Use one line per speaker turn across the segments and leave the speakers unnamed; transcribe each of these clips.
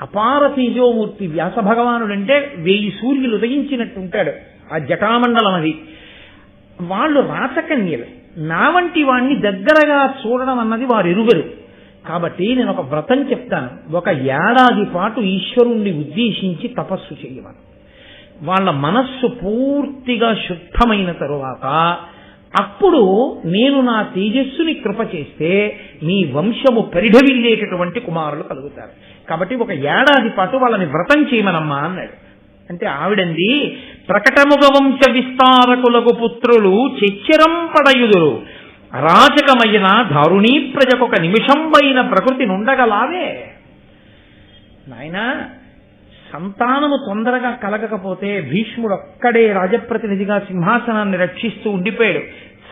అపార తేజోమూర్తి వ్యాస భగవానుడు అంటే వెయ్యి సూర్యులు ఉదయించినట్టు ఉంటాడు ఆ జటామండలం అది. వాళ్ళు రాచకన్యలు. నా వంటి వాణ్ణి దగ్గరగా చూడడం అన్నది వారు ఎరుగరు కాబట్టి నేను ఒక వ్రతం చెప్తాను. ఒక ఏడాది పాటు ఈశ్వరుణ్ణి ఉద్దేశించి తపస్సు చేయమను. వాళ్ళ మనస్సు పూర్తిగా శుద్ధమైన తరువాత అప్పుడు నేను నా తేజస్సుని కృప చేస్తే మీ వంశము పరిఢవిల్లేటటువంటి కుమారులు కలుగుతారు. కాబట్టి ఒక ఏడాది పాటు వాళ్ళని వ్రతం చేయమనమ్మా అన్నాడు. అంటే ఆవిడంది ప్రకటముగ వంశ విస్తారకులకు పుత్రులు చెచ్చరం పడయుదురు అరాచకమైన దారుణీ ప్రజకొక నిమిషంబైన ప్రకృతి నుండగలావే. నాయనా సంతానము తొందరగా కలగకపోతే భీష్ముడు ఒక్కడే రాజప్రతినిధిగా సింహాసనాన్ని రక్షిస్తూ ఉండిపోయాడు.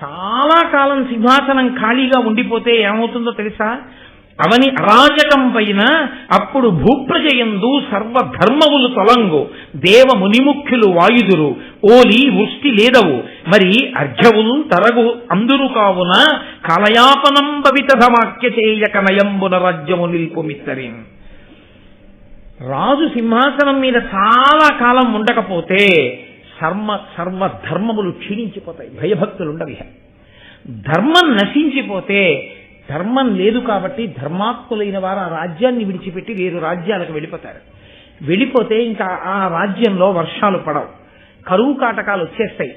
చాలా కాలం సింహాసనం ఖాళీగా ఉండిపోతే ఏమవుతుందో తెలుసా? అవని అరాజకం పైన అప్పుడు భూప్రజయందు సర్వధర్మములు తొలంగు. దేవ మునిముఖ్యులు వాయుదురు. ఓలి వృష్టి లేదవు. మరి అర్ఘవులు తరగు అందురు కావున కలయాపనం భవితధమాక్య చేయక నయంబున రాజ్యము నిల్పుమిత్తరేం రాజు సింహాసనం మీద చాలా కాలం ఉండకపోతే సర్వ సర్వ ధర్మములు క్షీణించిపోతాయి భయభక్తులు ఉండవి ధర్మం నశించిపోతే ధర్మం లేదు కాబట్టి ధర్మాత్ములైన వారు ఆ రాజ్యాన్ని విడిచిపెట్టి వేరు రాజ్యాలకు వెళ్ళిపోతారు. వెళ్ళిపోతే ఇంకా ఆ రాజ్యంలో వర్షాలు పడవు కరువు కాటకాలు వచ్చేస్తాయి.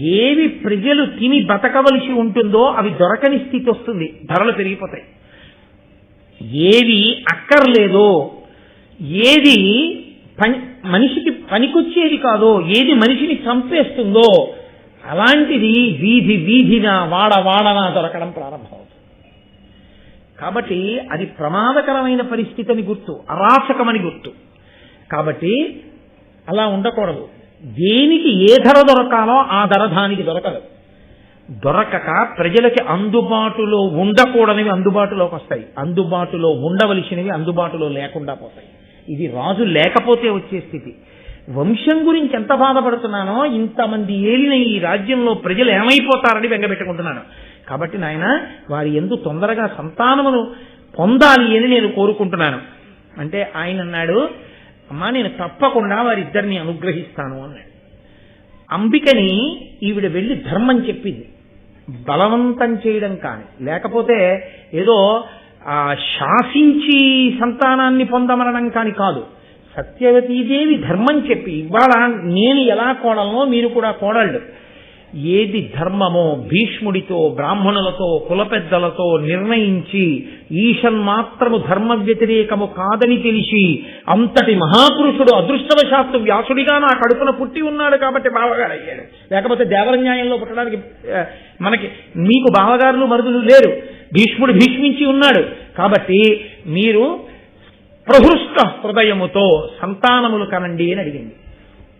ఏవి ప్రజలు తిని బతకవలసి ఉంటుందో అవి దొరకని స్థితి వస్తుంది ధరలు పెరిగిపోతాయి. ఏవి అక్కర్లేదో ఏది పని మనిషికి పనికొచ్చేది కాదో ఏది మనిషిని చంపేస్తుందో అలాంటిది వీధి వీధిన వాడ వాడన దొరకడం ప్రారంభమవుతుంది. కాబట్టి అది ప్రమాదకరమైన పరిస్థితి అని గుర్తు అరాచకమని గుర్తు. కాబట్టి అలా ఉండకూడదు. దేనికి ఏ ధర దొరకాలో ఆ ధర దానికి దొరకదు. దొరకక ప్రజలకి అందుబాటులో ఉండకూడనివి అందుబాటులోకి వస్తాయి. అందుబాటులో ఉండవలసినవి అందుబాటులో లేకుండా పోతాయి. ఇది రాజు లేకపోతే వచ్చే స్థితి. వంశం గురించి ఎంత బాధపడుతున్నానో ఇంతమంది ఏలిన ఈ రాజ్యంలో ప్రజలు ఏమైపోతారని వెంగబెట్టుకుంటున్నాను కాబట్టి నాయన వారి ఎందు తొందరగా సంతానమును పొందాలి అని నేను కోరుకుంటున్నాను. అంటే ఆయన అన్నాడు అమ్మా నేను తప్పకుండా వారిద్దరిని అనుగ్రహిస్తాను అన్నాడు. అంబికని ఈవిడ వెళ్ళి ధర్మం చెప్పింది. బలవంతం చేయడం కానీ లేకపోతే ఏదో ఆ శాసించి సంతానాన్ని పొందమనడం కాని కాదు. సత్యవతీదేవి ధర్మం చెప్పి ఇవాళ నేను ఎలా కోడలనో మీరు కూడా కోడళ్ళు. ఏది ధర్మమో భీష్ముడితో బ్రాహ్మణులతో కులపెద్దలతో నిర్ణయించి ఈశన్ మాత్రము ధర్మ వ్యతిరేకము కాదని తెలిసి అంతటి మహాపురుషుడు అదృష్టవశాత్తు వ్యాసుడిగా నా కడుపున పుట్టి ఉన్నాడు కాబట్టి బావగారు అయ్యాడు. లేకపోతే దేవర న్యాయంలో పుట్టడానికి మనకి మీకు బావగారులు మరుదులు లేరు. భీష్ముడు భీష్మించి ఉన్నాడు. కాబట్టి మీరు ప్రహృష్ట హృదయముతో సంతానములు కనండి అని అడిగింది.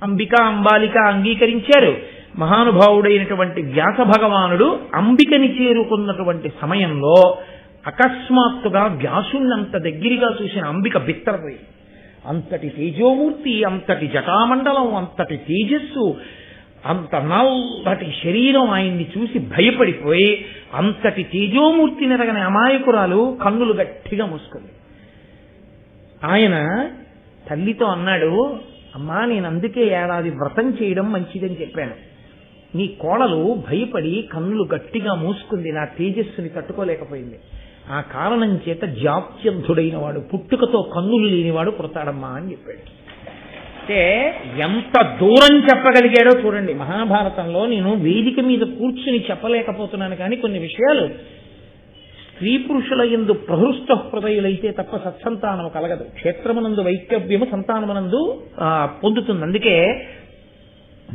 అంబిక అంబాలిక అంగీకరించారు. మహానుభావుడైనటువంటి వ్యాస భగవానుడు అంబికని చేరుకున్నటువంటి సమయంలో అకస్మాత్తుగా వ్యాసుణ్ణంత దగ్గరగా చూసిన అంబిక బిత్తరపోయి అంతటి తేజోమూర్తి అంతటి జటామండలం అంతటి తేజస్సు అంత నల్లటి శరీరం ఆయన్ని చూసి భయపడిపోయి అంతటి తేజోమూర్తి నెరగని అమాయకురాలు కన్నులు గట్టిగా మూసుకుంది. ఆయన తల్లితో అన్నాడు అమ్మా నేను అందుకే ఏడాది వ్రతం చేయడం మంచిదని చెప్పాను. నీ కోడలు భయపడి కన్నులు గట్టిగా మూసుకుంది నా తేజస్సుని తట్టుకోలేకపోయింది. ఆ కారణం చేత జాప్యంధుడైన వాడు పుట్టుకతో కన్నులు లేనివాడు పుడతాడమ్మా అని చెప్పాడు. అంటే ఎంత దూరం చెప్పగలిగాడో చూడండి. మహాభారతంలో నేను వేదిక మీద కూర్చుని చెప్పలేకపోతున్నాను కానీ కొన్ని విషయాలు స్త్రీ పురుషుల ఎందు ప్రహృష్ట హృదయులైతే తప్ప సత్సంతానము కలగదు. క్షేత్రమునందు వైకవ్యము సంతానమునందు పొందుతుంది. అందుకే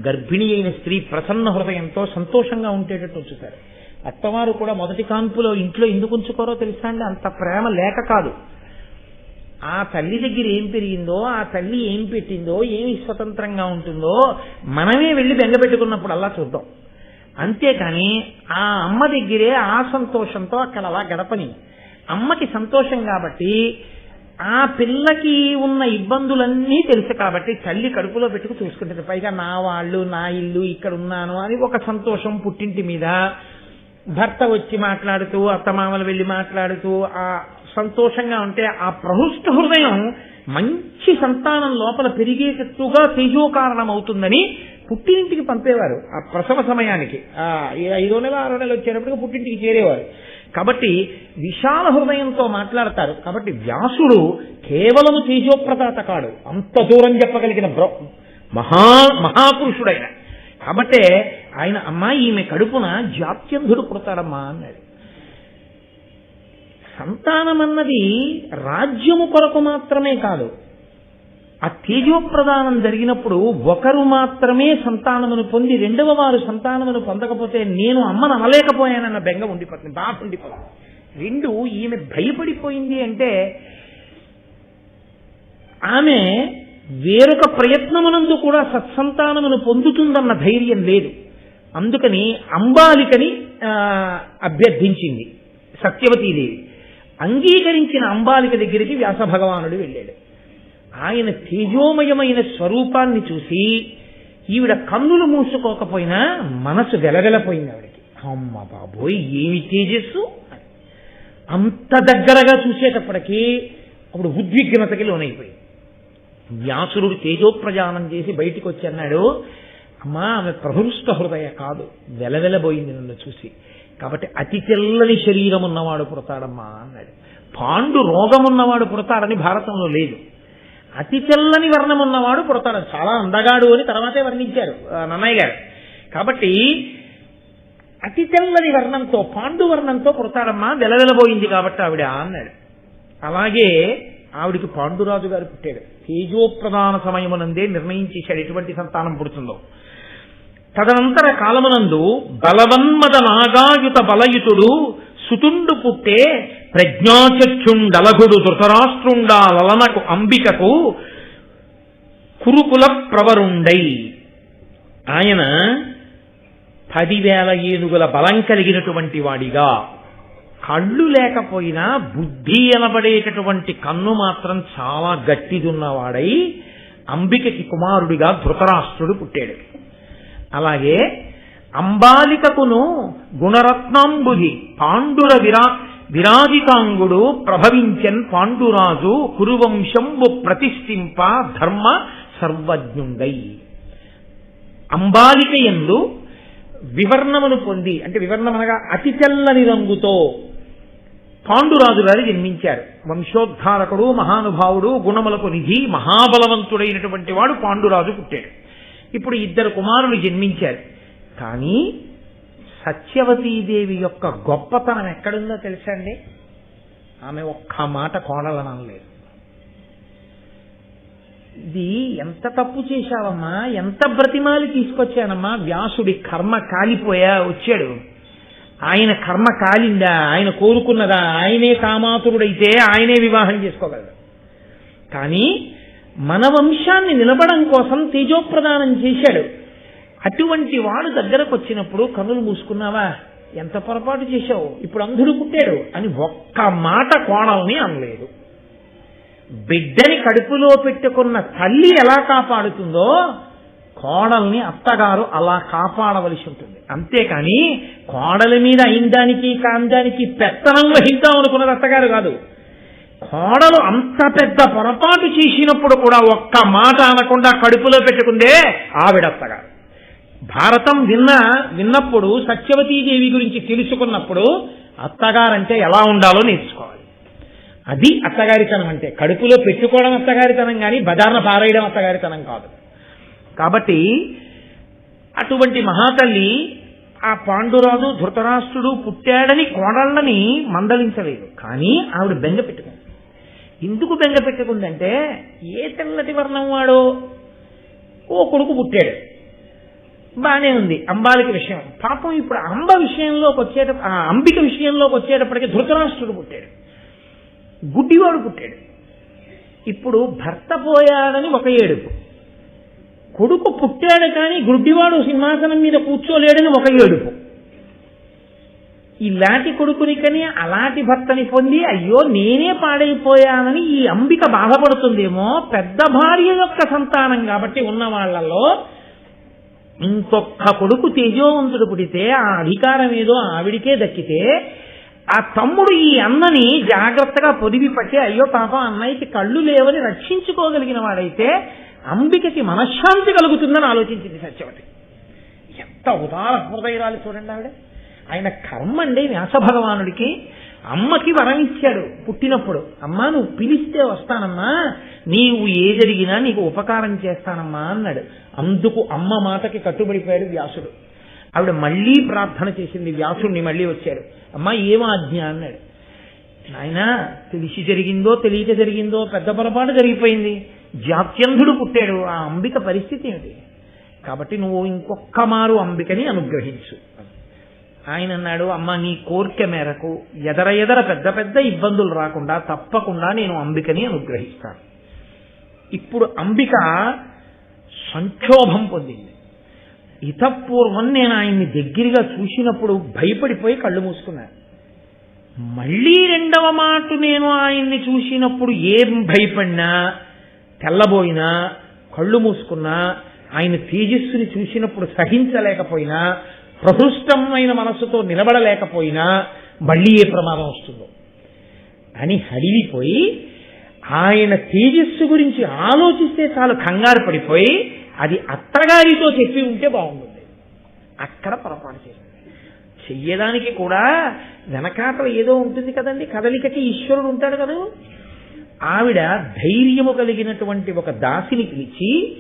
గర్భిణి అయిన స్త్రీ ప్రసన్న హృదయంతో సంతోషంగా ఉండేటట్టు ఉంచుతారు. అత్తవారు కూడా మొదటి కాన్పులో ఇంట్లో ఎందుకు ఉంచుకోరో తెలుసా అండి? అంత ప్రేమ లేక కాదు. ఆ తల్లి దగ్గర ఏం పెరిగిందో ఆ తల్లి ఏం పెట్టిందో ఏమి స్వతంత్రంగా ఉంటుందో మనమే వెళ్ళి బెంగపెట్టుకున్నప్పుడు అలా చూద్దాం. అంతేకాని ఆ అమ్మ దగ్గరే ఆ సంతోషంతో అక్కడ అలా గడపని. అమ్మకి సంతోషం కాబట్టి ఆ పిల్లకి ఉన్న ఇబ్బందులన్నీ తెలుసు కాబట్టి తల్లి కడుపులో పెట్టుకు చూసుకుంటుంది. పైగా నా వాళ్ళు నా ఇల్లు ఇక్కడ ఉన్నాను అని ఒక సంతోషం పుట్టింటి మీద భర్త వచ్చి మాట్లాడుతూ అత్తమామలు వెళ్ళి మాట్లాడుతూ ఆ సంతోషంగా ఉంటే ఆ ప్రహృష్ట హృదయం మంచి సంతానం లోపల పెరిగేటట్టుగా తేజోకారణం అవుతుందని పుట్టినింటికి పంపేవారు ఆ ప్రసవ సమయానికి. ఆ ఐదో నెల ఆరో నెల వచ్చేటప్పటికి పుట్టింటికి చేరేవారు. కాబట్టి విశాల హృదయంతో మాట్లాడతారు. కాబట్టి వ్యాసుడు కేవలము తేజోప్రదాత కాడు. అంత దూరం చెప్పగలిగిన బ్రో మహా మహాపురుషుడైన. కాబట్టే ఆయన అమ్మా ఈమె కడుపున జాత్యంధుడు పుడతాడమ్మా అన్నాడు. సంతానం అన్నది రాజ్యము కొరకు మాత్రమే కాదు. ఆ తేజోప్రదానం జరిగినప్పుడు ఒకరు మాత్రమే సంతానమును పొంది రెండవ వారు సంతానమును పొందకపోతే నేను అమ్మను అనలేకపోయానన్న బెంగ ఉండిపోతుంది బాధ ఉండిపోతుంది. రెండు ఈమె భయపడిపోయింది అంటే ఆమె వేరొక ప్రయత్నమునందు కూడా సత్సంతానమును పొందుతుందన్న ధైర్యం లేదు. అందుకని అంబాలికని అభ్యర్థించింది. సత్యవతీదేవి అంగీకరించిన అంబాలిక దగ్గరికి వ్యాస భగవానుడు వెళ్ళాడు. ఆయన తేజోమయమైన స్వరూపాన్ని చూసి ఈవిడ కన్నులు మూసుకోకపోయినా మనసు వెలవెలపోయింది ఆవిడకి. అమ్మ బాబోయ్ ఏమి తేజస్సు? అంత దగ్గరగా చూసేటప్పటికీ అప్పుడు ఉద్విగ్నతకి లోనైపోయింది. వ్యాసురుడు తేజోప్రజానం చేసి బయటికి వచ్చి అన్నాడు అమ్మా ఆమె ప్రహృష్ట హృదయ కాదు వెలవెలబోయింది నన్ను చూసి. కాబట్టి అతి తెల్లని శరీరం ఉన్నవాడు పుడతాడమ్మా అన్నాడు. పాండు రోగం ఉన్నవాడు పుడతాడని భారతంలో లేదు. అతి తెల్లని వర్ణం ఉన్నవాడు పుడతాడు. చాలా అందగాడు అని తర్వాతే వర్ణించారు నన్నయ్య గారు. కాబట్టి అతి తెల్లని వర్ణంతో పాండు వర్ణంతో పుడతాడమ్మా వెలవెలబోయింది కాబట్టి ఆవిడ అన్నాడు. అలాగే ఆవిడికి పాండురాజు గారు పుట్టాడు. తేజోప్రధాన సమయమునందే నిర్ణయించేశాడు ఎటువంటి సంతానం పుడుతుందో. తదనంతర కాలమునందు బలవన్మద నాగాయుత బలయుతుడు సుతుండు పుట్టే ప్రజ్ఞాచక్షుండలగుడు ధృతరాష్ట్రుండా లలనకు అంబికకు కురుకుల ప్రవరుండై. ఆయన పదివేల ఏనుగుల బలం కలిగినటువంటి వాడిగా. కళ్ళు లేకపోయినా బుద్ధి అనబడేటటువంటి కన్ను మాత్రం చాలా గట్టిదున్నవాడై అంబికకి కుమారుడిగా ధృతరాష్ట్రుడు పుట్టాడు. అలాగే అంబాలికకును గుణరత్నాంబుధి పాండుర విరా విరాజితాంగుడు ప్రభవించన్ పాండురాజు కురువంశంబు ప్రతిష్ఠింప ధర్మ సర్వజ్ఞుండై. అంబాలిక ఎందు వివర్ణమును పొంది అంటే వివర్ణమనగా అతి తెల్లని రంగుతో పాండురాజు గారు జన్మించారు. వంశోద్ధారకుడు మహానుభావుడు గుణములకు నిధి మహాబలవంతుడైనటువంటి వాడు పాండురాజు పుట్టాడు. ఇప్పుడు ఇద్దరు కుమారులు జన్మించారు. కానీ సత్యవతీదేవి యొక్క గొప్పతనం ఎక్కడుందో తెలుసా అండి ఆమె ఒక్క మాట కోడలనలేదు ఇది ఎంత తప్పు చేశావమ్మా? ఎంత బ్రతిమాలి తీసుకొచ్చానమ్మా? వ్యాసుడి కర్మ కాలిపోయా వచ్చాడు. ఆయన కర్మ కాలిందా? ఆయన కోరుకున్నదా ఆయనే కామాతురుడైతే ఆయనే వివాహం చేసుకోగలడు. కానీ మన వంశాన్ని నిలబడం కోసం తేజోప్రదానం చేశాడు. అటువంటి వాడు దగ్గరకు వచ్చినప్పుడు కన్నులు మూసుకున్నావా? ఎంత పొరపాటు చేశావు? ఇప్పుడు అంధుడు పుట్టాడు అని ఒక్క మాట కోణల్ని అనలేదు. బిడ్డని కడుపులో పెట్టుకున్న తల్లి ఎలా కాపాడుతుందో కోడల్ని అత్తగారు అలా కాపాడవలసి ఉంటుంది. అంతేకాని కోడలి మీద అయిందానికి కాందానికి పెత్తనం వహిద్దాం అనుకున్నది అత్తగారు కాదు. కోడలు అంత పెద్ద పొరపాటు చేసినప్పుడు కూడా ఒక్క మాట అనకుండా కడుపులో పెట్టుకుందే ఆవిడ అత్తగారు భారతం విన్న విన్నప్పుడు సత్యవతీదేవి గురించి తెలుసుకున్నప్పుడు అత్తగారంటే ఎలా ఉండాలో నేర్చుకోవాలి. అది అత్తగారితనం అంటే. కడుపులో పెట్టుకోవడం అత్తగారితనం కానీ బజార్న పారేయడం అత్తగారితనం కాదు. కాబట్టి అటువంటి మహాతల్లి ఆ పాండురాజు ధృతరాష్ట్రుడు పుట్టాడని కోడళ్ళని మందలించలేదు. కానీ ఆవిడ బెంగ పెట్టుకుంది. ఎందుకు బెంగ పెట్టుకుందంటే ఏ తెల్లటి వర్ణం వాడో? ఓ కొడుకు పుట్టాడు. బానే ఉంది అంబాలిక విషయం. పాపం ఇప్పుడు అంబ విషయంలోకి వచ్చేట ఆ అంబిక విషయంలోకి వచ్చేటప్పటికి ధృతరాష్ట్రుడు పుట్టాడు. గుడ్డివాడు పుట్టాడు. ఇప్పుడు భర్త పోయాడని ఒక ఏడుపు. కొడుకు పుట్టాడు కానీ గుడ్డివాడు సింహాసనం మీద కూర్చోలేడని ఒక ఏడుపు. ఇలాంటి కొడుకుని కని అలాంటి భర్తని పొంది అయ్యో నేనే పాడైపోయానని ఈ అంబిక బాధపడుతుందేమో పెద్ద భార్య యొక్క సంతానం కాబట్టి ఉన్న వాళ్ళలో ఇంకొక్క కొడుకు తేజోవంతుడు పుడితే ఆ అధికారం ఏదో ఆవిడికే దక్కితే ఆ తమ్ముడు ఈ అన్నని జాగ్రత్తగా పొదివి పట్టి అయ్యో పాపం అన్నయ్యకి కళ్ళు లేవని రక్షించుకోగలిగిన వాడైతే అంబికకి మనశ్శాంతి కలుగుతుందని ఆలోచించింది సత్యవతి. ఎంత ఉదార హృదయరాలు చూడండి ఆవిడ. ఆయన కర్మ అండి వ్యాస భగవానుడికి అమ్మకి వరం ఇచ్చాడు పుట్టినప్పుడు. అమ్మా నువ్వు పిలిస్తే వస్తానమ్మా. నీవు ఏ జరిగినా నీకు ఉపకారం చేస్తానమ్మా అన్నాడు. అందుకు అమ్మ మాటకి కట్టుబడిపోయాడు వ్యాసుడు. ఆవిడ మళ్ళీ ప్రార్థన చేసింది. వ్యాసుడిని మళ్ళీ వచ్చాడు. అమ్మా ఏమాజ్ఞ అన్నాడు. నాయన తెలిసి జరిగిందో తెలియక జరిగిందో పెద్ద పొరపాటు జరిగిపోయింది. జాత్యంధుడు పుట్టాడు. ఆ అంబిక పరిస్థితి ఏమిటి? కాబట్టి నువ్వు ఇంకొక్క మారు అంబికని అనుగ్రహించు. ఆయన అన్నాడు అమ్మ నీ కోరిక మేరకు ఎదర ఎదర పెద్ద పెద్ద ఇబ్బందులు రాకుండా తప్పకుండా నేను అంబికని అనుగ్రహిస్తాను. ఇప్పుడు అంబిక సంక్షోభం పొందింది. ఇతపూర్వం నేను ఆయన్ని దగ్గరగా చూసినప్పుడు భయపడిపోయి కళ్ళు మూసుకున్నాను మళ్ళీ రెండవ మాట నేను ఆయన్ని చూసినప్పుడు ఏం భయపడినా తెల్లబోయినా కళ్ళు మూసుకున్నా ఆయన తేజస్సుని చూసినప్పుడు సహించలేకపోయినా ప్రహృష్టమైన మనస్సుతో నిలబడలేకపోయినా మళ్ళీ ఏ ప్రమాదం వస్తుందో. అని హడిలిపోయి ఆయన తేజస్సు గురించి ఆలోచిస్తే చాలు కంగారు పడిపోయి అది అత్తగారితో చెప్పి ఉంటే బాగుంటుంది. అక్కడ పొరపాటు చేసింది చెయ్యడానికి కూడా వెనకాతల ఏదో ఉంటుంది కదండి కదలికకి ఈశ్వరుడు ఉంటాడు కదా. ఆవిడ ధైర్యము కలిగినటువంటి ఒక దాసిని పిలిచి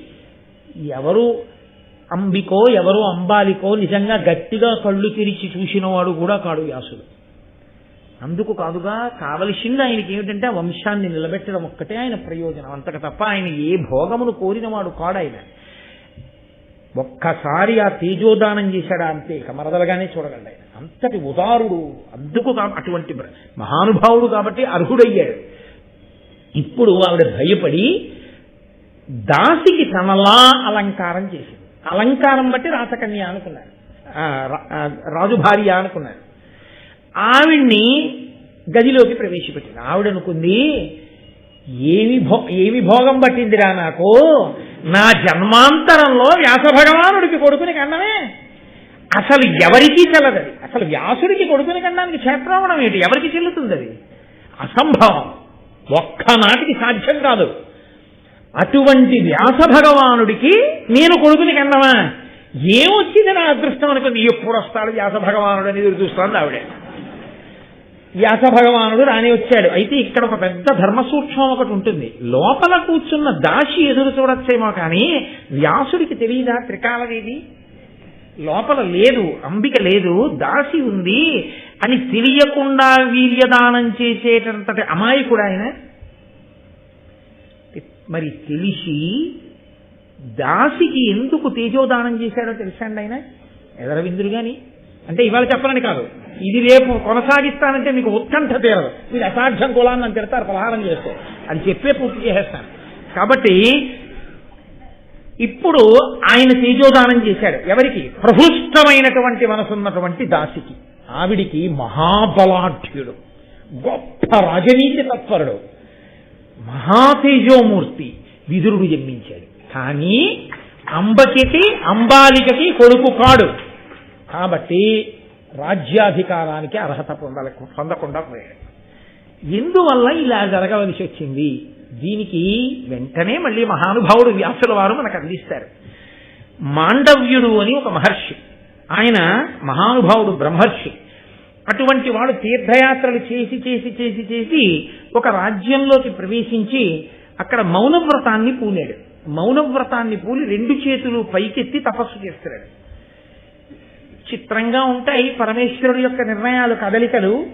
ఎవరు అంబికో ఎవరో అంబాలికో నిజంగా గట్టిగా కళ్ళు తెరిచి చూసినవాడు కూడా కాడు వ్యాసుడు. అందుకు కాదుగా కావలసింది ఆయనకి ఏమిటంటే ఆ వంశాన్ని నిలబెట్టడం ఒక్కటే ఆయన ప్రయోజనం. అంతక తప్ప ఆయన ఏ భోగమును కోరినవాడు కాడు ఆయన. ఒక్కసారి ఆ తేజోదానం చేశాడా అంతే ఇక మరదలుగానే చూడగలడు ఆయన. అంతటి ఉదారుడు అందుకు అటువంటి మహానుభావుడు కాబట్టి అర్హుడయ్యాడు. ఇప్పుడు ఆవిడ భయపడి దాసికి తనలా అలంకారం చేసింది. అలంకారం బట్టి రాసకన్య అనుకున్నారు. రాజు భార్య అనుకున్నారు. ఆవిడ్ని గదిలోకి ప్రవేశపెట్టింది. ఆవిడ అనుకుంది ఏమి భో ఏమి భోగం పట్టిందిరా నాకు? నా జన్మాంతరంలో వ్యాస భగవానుడికి కొడుకుని కన్నమే. అసలు ఎవరికీ చెల్లదది అసలు వ్యాసుడికి కొడుకుని కనడానికి క్షేత్రావడం ఏంటి? ఎవరికి చెల్లుతుంది అది? అసంభవం. ఒక్కనాటికి సాధ్యం కాదు. అటువంటి వ్యాస భగవానుడికి నేను కొడుకుని కన్నమా? ఏమొచ్చింది నా అదృష్టం అనుకుంది? ఎప్పుడు వస్తాడు వ్యాస భగవానుడు అని ఎదురు చూస్తాను ఆవిడ. వ్యాస భగవానుడు రాని వచ్చాడు. అయితే ఇక్కడ ఒక పెద్ద ధర్మ సూక్ష్మం ఒకటి ఉంటుంది. లోపల కూర్చున్న దాసి ఎదురు చూడొచ్చేమో కానీ వ్యాసుడికి తెలియదా త్రికాలవేది? లోపల లేదు అంబిక లేదు దాసి ఉంది అని తెలియకుండా వీర్యదానం చేసేటంతటి అమాయకుడు ఆయన? మరి తెలిసి దాసికి ఎందుకు తేజోదానం చేశాడో తెలుసండి ఆయన? ఎదరవిందుడు గాని. అంటే ఇవాళ చెప్పనని కాదు. ఇది రేపు కొనసాగిస్తానంటే మీకు ఉత్కంఠ తీరదు. మీరు అసాధ్యం కులాన్ని అని తిడతారు పలహారం చేస్తే. అది చెప్పే పూర్తి చేసేస్తాను. కాబట్టి ఇప్పుడు ఆయన తేజోదానం చేశాడు. ఎవరికి? ప్రహృష్టమైనటువంటి మనసున్నటువంటి దాసికి. ఆవిడికి మహాబలాఢ్యుడు. గొప్ప రాజనీతి తత్పరుడు మహాతేజోమూర్తి విదురుడు జన్మించాడు. కానీ అంబకికి అంబాలికకి కొడుకు కాడు. కాబట్టి రాజ్యాధికారానికి అర్హత పొందల పొందకుండా పోయాడు. ఎందువల్ల ఇలా జరగవలసి వచ్చింది? దీనికి వెంటనే మళ్ళీ మహానుభావుడు వ్యాసుల వారు మనకు అందిస్తారు. మాండవ్యుడు అని ఒక మహర్షి. ఆయన మహానుభావుడు బ్రహ్మర్షి. అటువంటి వాడు తీర్థయాత్రలు చేసి చేసి చేసి చేసి ఒక రాజ్యంలోకి ప్రవేశించి అక్కడ మౌనవ్రతాన్ని పూనాడు. మౌనవ్రతాన్ని పూలి రెండు చేతులు పైకెత్తి తపస్సు చేస్తున్నాడు. చిత్రంగా ఉంటాయి పరమేశ్వరుడు యొక్క నిర్ణయాలు కదలికలు.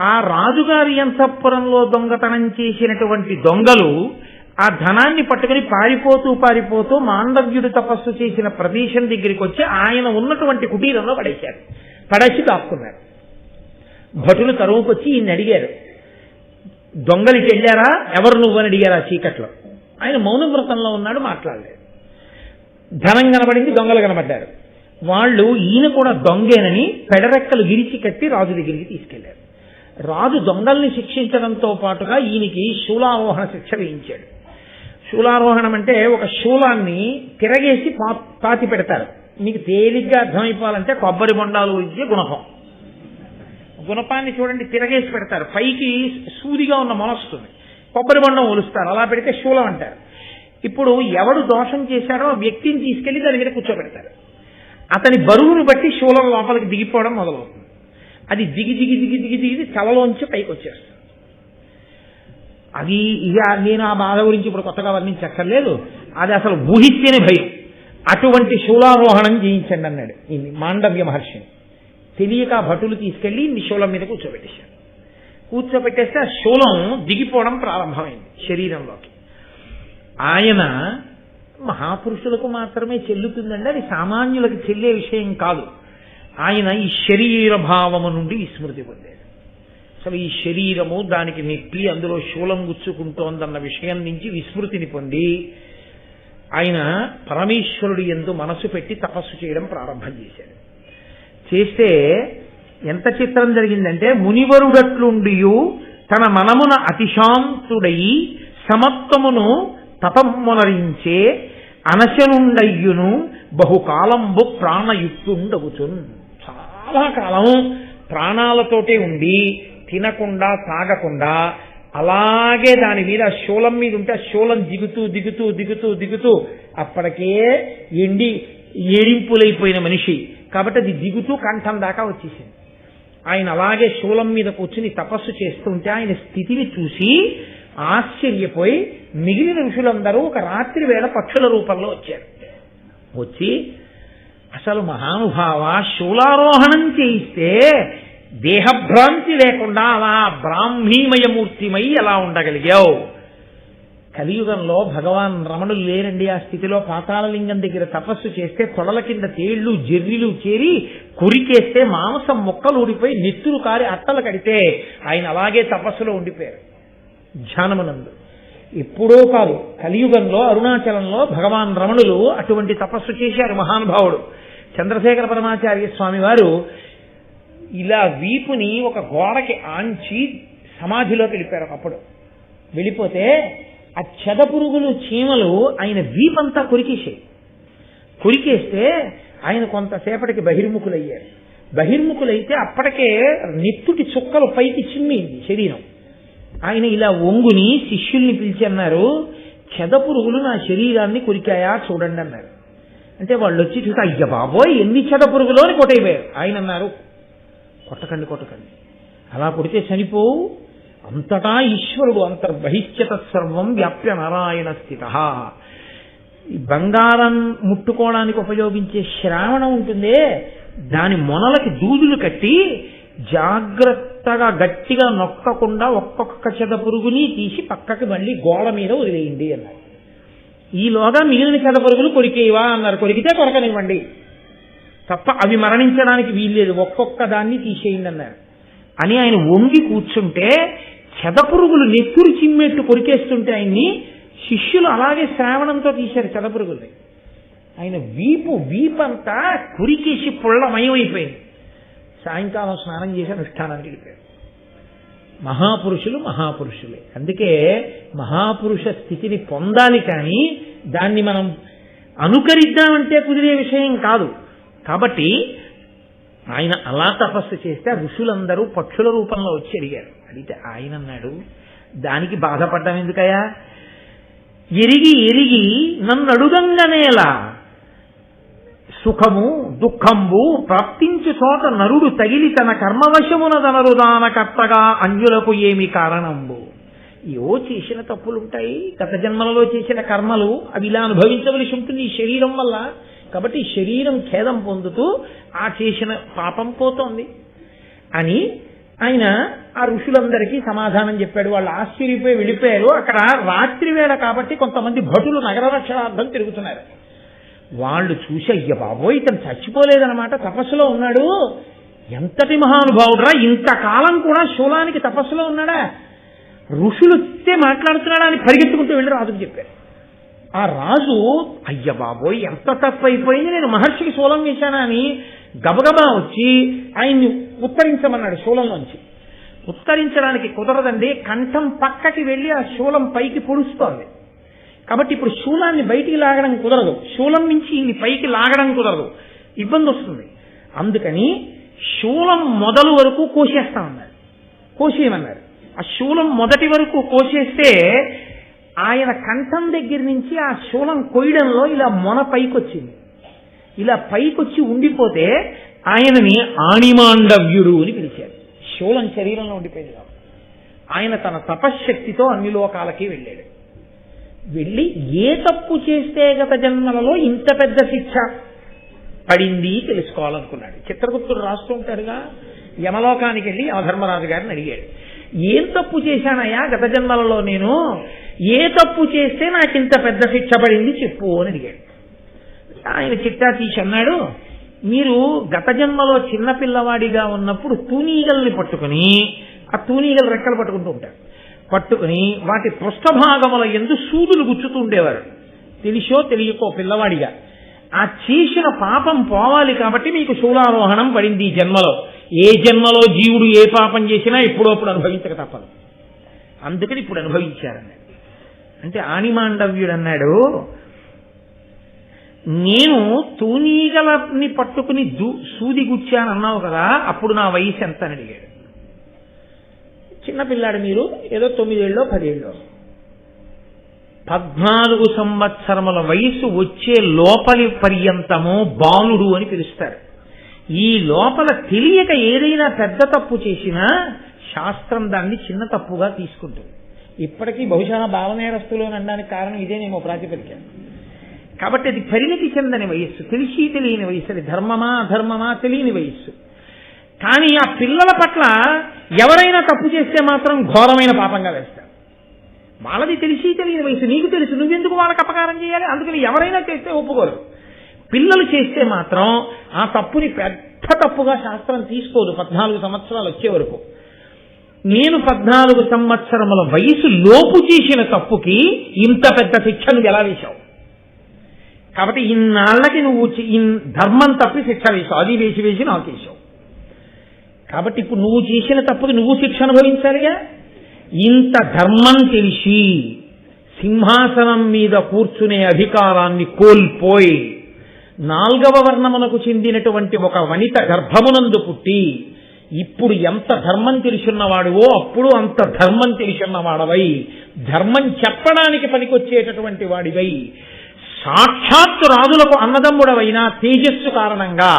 ఆ రాజుగారి అంతఃపురంలో దొంగతనం చేసినటువంటి దొంగలు ఆ ధనాన్ని పట్టుకుని పారిపోతూ పారిపోతూ మాండవ్యుడు తపస్సు చేసిన ప్రదేశం దగ్గరికి వచ్చి ఆయన ఉన్నటువంటి కుటీరంలో పడేశారు. పడేసి దాక్కున్నారు. భటులు తరువుకొచ్చి ఈయన అడిగారు. దొంగలికి వెళ్ళారా? ఎవరు నువ్వని అడిగారా అడిగారు ఆ చీకట్లో. ఆయన మౌన వ్రతంలో ఉన్నాడు మాట్లాడలేదు. ధనం కనబడింది దొంగలు కనబడ్డారు. వాళ్ళు ఈయన కూడా దొంగేనని పెడరెక్కలు విరిచి కట్టి రాజు దగ్గరికి తీసుకెళ్ళారు. రాజు దొంగల్ని శిక్షించడంతో పాటుగా ఈయనకి శూలారోహణ శిక్ష వేయించాడు. శూలారోహణం అంటే ఒక శూలాన్ని తిరగేసి పా పాతి పెడతారు. మీకు తేలిగ్గా అర్థమైపోవాలంటే కొబ్బరి బొండాలు ఇచ్చే గుణహం. గుణపాన్ని చూడండి తిరగేసి పెడతారు. పైకి సూదిగా ఉన్న మొలస్తుంది కొబ్బరి బొండం ఒలుస్తారు. అలా పెడితే శూలం అంటారు. ఇప్పుడు ఎవడు దోషం చేశాడో ఆ వ్యక్తిని తీసుకెళ్ళి దాని మీద కూర్చోబెడతారు. అతని బరువును బట్టి శూలం లోపలికి దిగిపోవడం మొదలవుతుంది. అది దిగి దిగి దిగి దిగి దిగి తలలోంచి పైకి వచ్చేస్తుంది. అది ఇక నేను ఆ బాధ గురించి ఇప్పుడు కొత్తగా వర్ణించక్కర్లేదు. అది అసలు ఊహిస్తేనే భయం. అటువంటి శూలారోహణం చేయించండి అన్నాడు మాండవ్య మహర్షిని. తెలియక భటులు తీసుకెళ్ళి నిశూలం మీద కూర్చోబెట్టేశారు. కూర్చోబెట్టేస్తే ఆ శూలం దిగిపోవడం ప్రారంభమైంది శరీరంలోకి. ఆయన మహాపురుషులకు మాత్రమే చెల్లుతుందండి అది సామాన్యులకు చెల్లే విషయం కాదు. ఆయన ఈ శరీర భావము నుండి విస్మృతి పొందాడు. అసలు ఈ శరీరము దానికి నెప్పి అందులో శూలం గుచ్చుకుంటోందన్న విషయం నుంచి విస్మృతిని పొంది ఆయన పరమేశ్వరుడు ఎందు మనసు పెట్టి తపస్సు చేయడం ప్రారంభం చేశాడు. చేస్తే ఎంత చిత్రం జరిగిందంటే మునివరుడట్లుండియు తన మనమున అతిశాంతుడై సమత్వమును తపమునరించే అనశనుండయ్యును బహుకాలంబు ప్రాణయుక్తుండవుచు చాలా కాలం ప్రాణాలతోటే ఉండి తినకుండా తాగకుండా అలాగే దాని మీద ఆ శూలం మీద ఉంటే ఆ శూలం దిగుతూ దిగుతూ దిగుతూ దిగుతూ అప్పటికే ఎండి ఏడింపులైపోయిన మనిషి. కాబట్టి అది దిగుతూ కంఠం దాకా వచ్చేసింది. ఆయన అలాగే శూలం మీద కూర్చుని తపస్సు చేస్తుంటే ఆయన స్థితిని చూసి ఆశ్చర్యపోయి మిగిలిన ఋషులందరూ ఒక రాత్రి వేళ పక్షుల రూపంలో వచ్చారు. వచ్చి అసలు మహానుభావ శూలారోహణం చేయిస్తే దేహభ్రాంతి లేకుండా అలా బ్రాహ్మీమయమూర్తిమై ఎలా ఉండగలిగావు? కలియుగంలో భగవాన్ రమణులు లేరండి. ఆ స్థితిలో పాతాళలింగం దగ్గర తపస్సు చేస్తే తొడల కింద తేళ్ళు జర్రిలు చేరి కొరికేస్తే మాంసం ముక్కలు ఊడిపోయి నెత్తురు కారి అట్టలు కడితే ఆయన అలాగే తపస్సులో ఉండిపోయారు. ధ్యానమునందు. ఎప్పుడో కాదు కలియుగంలో అరుణాచలంలో భగవాన్ రమణులు అటువంటి తపస్సు చేశారు మహానుభావుడు. చంద్రశేఖర పరమాచార్య స్వామి వారు ఇలా వీపుని ఒక గోడకి ఆంచి సమాధిలోకి వెళ్ళిపోయారు ఒకప్పుడు. వెళ్ళిపోతే ఆ చెద పురుగులు చీమలు ఆయన వీపంతా కొరికేసాయి కొరికేస్తే ఆయన కొంతసేపటికి బహిర్ముఖులయ్యారు. బహిర్ముఖులైతే అప్పటికే నెత్తుటి చుక్కలు పైకి చిమ్మింది శరీరం. ఆయన ఇలా ఒంగుని శిష్యుల్ని పిలిచి అన్నారు చెద పురుగులు నా శరీరాన్ని కొరికాయా చూడండి అన్నారు. అంటే వాళ్ళు వచ్చి చూస్తే అయ్య బాబోయ్ ఎన్ని చెదపురుగులో అని కొట్టయిపోయారు ఆయన అన్నారు కొట్టకండి కొట్టకండి. అలా కొడితే చనిపోవు అంతటా ఈశ్వరుడు అంతర్బహిష్యత సర్వం వ్యాప్య నారాయణ స్థిత. ఈ బంగారం ముట్టుకోవడానికి ఉపయోగించే శ్రావణం ఉంటుందే. దాని మొనలకి దూదులు కట్టి జాగ్రత్తగా గట్టిగా నొక్కకుండా ఒక్కొక్క చెద పురుగుని తీసి పక్కకి మళ్ళీ గోడ మీద వదిలేయండి అన్నారు. ఈలోగా మిగిలిన చెద పురుగులు కొరికేవా అన్నారు. కొరికితే కొరకనివ్వండి. తప్ప అవి మరణించడానికి వీల్లేదు. ఒక్కొక్క దాన్ని తీసేయండి అన్నారు. అని ఆయన వంగి కూర్చుంటే చెదపురుగులు నెత్తురు చిమ్మెట్టు కొరికేస్తుంటే ఆయన్ని శిష్యులు అలాగే శ్రావణంతో తీశారు చెదపురుగుల్ని. ఆయన వీపు వీపంతా కురికేసి పుల్లమయమైపోయింది. సాయంకాలం స్నానం చేసి అనుష్ఠానానికి వెళ్ళిపోయారు. మహాపురుషులు మహాపురుషులే. అందుకే మహాపురుష స్థితిని పొందాలి కానీ దాన్ని మనం అనుకరిద్దామంటే కుదిరే విషయం కాదు. కాబట్టి ఆయన అలా తపస్సు చేస్తే ఋషులందరూ పక్షుల రూపంలో వచ్చి అడిగారు అడిగితే ఆయన అన్నాడు దానికి బాధపడ్డం ఎందుకయా ఎరిగి ఎరిగి నన్ను అడుగంగనేలా సుఖము దుఃఖంబు ప్రాప్తించు చోట నరుడు తగిలి తన కర్మవశమున తనరుదాన కర్తగా అన్యులకు ఏమి కారణంబు? ఏవో చేసిన తప్పులుంటాయి. గత జన్మలలో చేసిన కర్మలు అవి ఇలా అనుభవించవలసి ఉంటుంది ఈ శరీరం వల్ల. కాబట్టి శరీరం ఖేదం పొందుతూ ఆ చేసిన పాపం పోతోంది. అని ఆయన ఆ ఋషులందరికీ సమాధానం చెప్పాడు. వాళ్ళు ఆశ్చర్యపోయి వెళ్ళిపోయారు. అక్కడ రాత్రి వేళ కాబట్టి కొంతమంది భటులు నగర రక్షణార్థం తిరుగుతున్నారు. వాళ్ళు చూసి అయ్య బాబోయ్ ఇతను చచ్చిపోలేదనమాట తపస్సులో ఉన్నాడు. ఎంతటి మహానుభావుడురా ఇంతకాలం కూడా శూలానికి తపస్సులో ఉన్నాడా? ఋషులు ఇస్తే మాట్లాడుతున్నాడా అని పరిగెత్తుకుంటూ వెళ్ళి రాజుకు చెప్పారు. ఆ రాజు అయ్య బాబోయ్ ఎంత తప్పు అయిపోయింది నేను మహర్షికి శూలం వేశానా అని గబగబా వచ్చి ఆయన్ని ఉత్తరించమన్నాడు శూలంలోంచి. ఉత్తరించడానికి కుదరదండి కంఠం పక్కకి వెళ్ళి ఆ శూలం పైకి పొడుస్తోంది. కాబట్టి ఇప్పుడు శూలాన్ని బయటికి లాగడం కుదరదు. శూలం నుంచి ఈ పైకి లాగడం కుదరదు. ఇబ్బంది వస్తుంది. అందుకని శూలం మొదలు వరకు కోసేస్తామన్నారు కోసేయమన్నారు ఆ శూలం మొదటి వరకు కోసేస్తే ఆయన కంఠం దగ్గర నుంచి ఆ శూలం కొయ్యడంలో ఇలా మొన పైకొచ్చింది. ఇలా పైకొచ్చి ఉండిపోతే ఆయనని ఆణిమాండవ్యుడు అని పిలిచారు. శూలం శరీరంలో ఉండిపోయింది ఆయన తన తపశ్శక్తితో అన్ని లోకాలకి వెళ్ళాడు. వెళ్ళి ఏ తప్పు చేస్తే గత జన్మలలో ఇంత పెద్ద శిక్ష? పడింది తెలుసుకోవాలనుకున్నాడు. చిత్రగుప్తుడు రాస్తూ ఉంటాడుగా. యమలోకానికి వెళ్ళి యమధర్మరాజు గారిని అడిగాడు. ఏం తప్పు చేశానయ్యా గత జన్మలలో నేను? ఏ తప్పు చేస్తే నాకు ఇంత పెద్ద శిక్ష పడింది చెప్పు అని అడిగాడు. ఆయన చిట్టా తీసి అన్నాడు మీరు గత జన్మలో చిన్న పిల్లవాడిగా ఉన్నప్పుడు తూనీగల్ని పట్టుకుని ఆ తూనీగలు రెక్కలు పట్టుకుంటూ ఉంటారు. పట్టుకుని వాటి పృష్ఠభాగముల ఎందు సూదులు గుచ్చుతూ ఉండేవారు. తెలిసో తెలియకో పిల్లవాడిగా. ఆ చేసిన పాపం పోవాలి కాబట్టి మీకు శూలారోహణం పడింది ఈ జన్మలో. ఏ జన్మలో జీవుడు ఏ పాపం చేసినా ఇప్పుడప్పుడు అనుభవించక తప్పదు. అందుకని ఇప్పుడు అనుభవించారన్నాడు. అంటే ఆణిమాండవ్యుడు అన్నాడు నేను తూనీగలని పట్టుకుని దూ సూది గుచ్చాను అన్నావు కదా అప్పుడు నా వయసు ఎంత అని అడిగాడు చిన్నపిల్లాడు మీరు ఏదో తొమ్మిదేళ్ళో పదేళ్ళో. పద్నాలుగు సంవత్సరముల వయసు వచ్చే లోపలి పర్యంతము బాలుడు అని పిలుస్తారు. ఈ లోపల తెలియక ఏదైనా పెద్ద తప్పు చేసినా శాస్త్రం దాన్ని చిన్న తప్పుగా తీసుకుంటుంది. ఇప్పటికీ బహుశా బాలనేరస్తులు అని అనడానికి కారణం ఇదేనేమో ప్రాతిపదిక. కాబట్టి అది పరిణతి చెందని వయస్సు తెలిసి తెలియని వయస్సు అది ధర్మమా అధర్మమా తెలియని వయస్సు. కానీ ఆ పిల్లల పట్ల ఎవరైనా తప్పు చేస్తే మాత్రం ఘోరమైన పాపంగా వేస్తారు. వాళ్ళది తెలిసి తెలియని వయసు నీకు తెలుసు నువ్వెందుకు వాళ్ళకి అపకారం చేయాలి? అందుకని ఎవరైనా చేస్తే ఒప్పుకోరు. పిల్లలు చేస్తే మాత్రం ఆ తప్పుని పెద్ద తప్పుగా శాస్త్రం తీసుకోదు. పద్నాలుగు సంవత్సరాలు వచ్చే వరకు. నేను పద్నాలుగు సంవత్సరముల వయసు లోపు చేసిన తప్పుకి ఇంత పెద్ద శిక్ష నువ్వు ఎలా వేశావు? కాబట్టి ఇన్నాళ్ళకి నువ్వు ధర్మం తప్పి శిక్ష వేశావు. అది వేసి వేసి నాకు వేశావు. కాబట్టి ఇప్పుడు నువ్వు చేసిన తప్పుకి నువ్వు శిక్ష అనుభవించాలిగా? ఇంత ధర్మం తెలిసి సింహాసనం మీద కూర్చునే అధికారాన్ని కోల్పోయి నాల్గవ వర్ణమునకు చెందినటువంటి ఒక వనిత గర్భమునందు పుట్టి ఇప్పుడు ఎంత ధర్మం తెలుసున్నవాడువో అప్పుడు అంత ధర్మం తెలుసున్నవాడవై ధర్మం చెప్పడానికి పనికొచ్చేటటువంటి వాడివై. సాక్షాత్తు రాజులకు అన్నదమ్ముడవైన తేజస్సు కారణంగా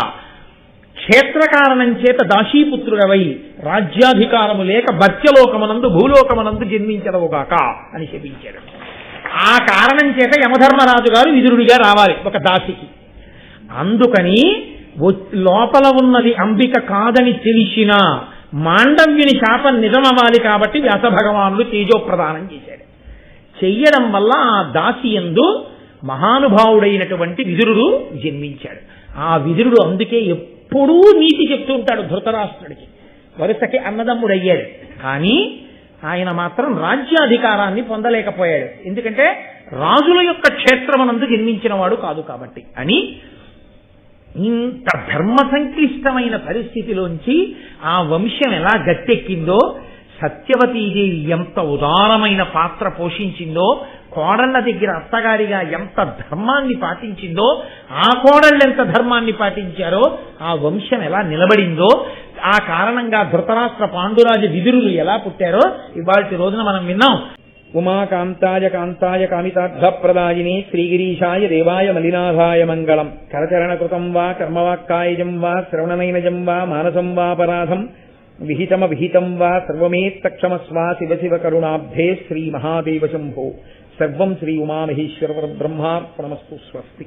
క్షేత్ర కారణం చేత దాసీపుత్రుడవై రాజ్యాధికారము లేక భత్యలోకమనందు భూలోకమనందు జన్మించదవుగాక అని శపించాడు. ఆ కారణం చేత యమధర్మరాజు గారు విదురుడిగా రావాలి ఒక దాసికి. అందుకని లోపల ఉన్నది అంబిక కాదని తెలిసిన మాండవ్యుని శాపం నిజమవ్వాలి కాబట్టి వ్యాస భగవానుడు తేజోప్రదానం చేశాడు. చెయ్యడం వల్ల ఆ దాసి ఎందు మహానుభావుడైనటువంటి విదురుడు జన్మించాడు. ఆ విదురుడు అందుకే ఎప్పుడూ నీతి చెప్తూ ఉంటాడు ధృతరాష్ట్రుడికి. వరుసకి అన్నదమ్ముడయ్యాడు. కానీ ఆయన మాత్రం రాజ్యాధికారాన్ని పొందలేకపోయాడు. ఎందుకంటే రాజుల యొక్క క్షేత్రమనందు జన్మించిన వాడు కాదు కాబట్టి అని ఇంత ధర్మ సంక్లిష్టమైన పరిస్థితిలోంచి ఆ వంశం ఎలా గట్టెక్కిందో సత్యవతీదేవి ఎంత ఉదారమైన పాత్ర పోషించిందో కోడళ్ళ దగ్గర అత్తగారిగా ఎంత ధర్మాన్ని పాటించిందో ఆ కోడళ్ళు ఎంత ధర్మాన్ని పాటించారో ఆ వంశం ఎలా నిలబడిందో ఆ కారణంగా ధృతరాష్ట్ర పాండురాజు విదురులు ఎలా పుట్టారో ఇవాళ రోజున మనం విన్నాం.
ఉమాకాంతాయ కాంతాయ కామితార్థప్రదాయిని శ్రీగిరీషాయ దేవాయ మలినాథాయ మంగళం కరచరణకృతం వా కర్మవాక్కాయజం వా శ్రవణనైనజం వా మానసం వాపరాధం విహితమ విహితం వా సర్వమేత్తక్షమస్వా శివ శివ కరుణాబ్ధే శ్రీ మహాదేవ శంభో సర్వం శ్రీ ఉమామహేశ్వర బ్రహ్మార్పణమస్తు స్వస్తి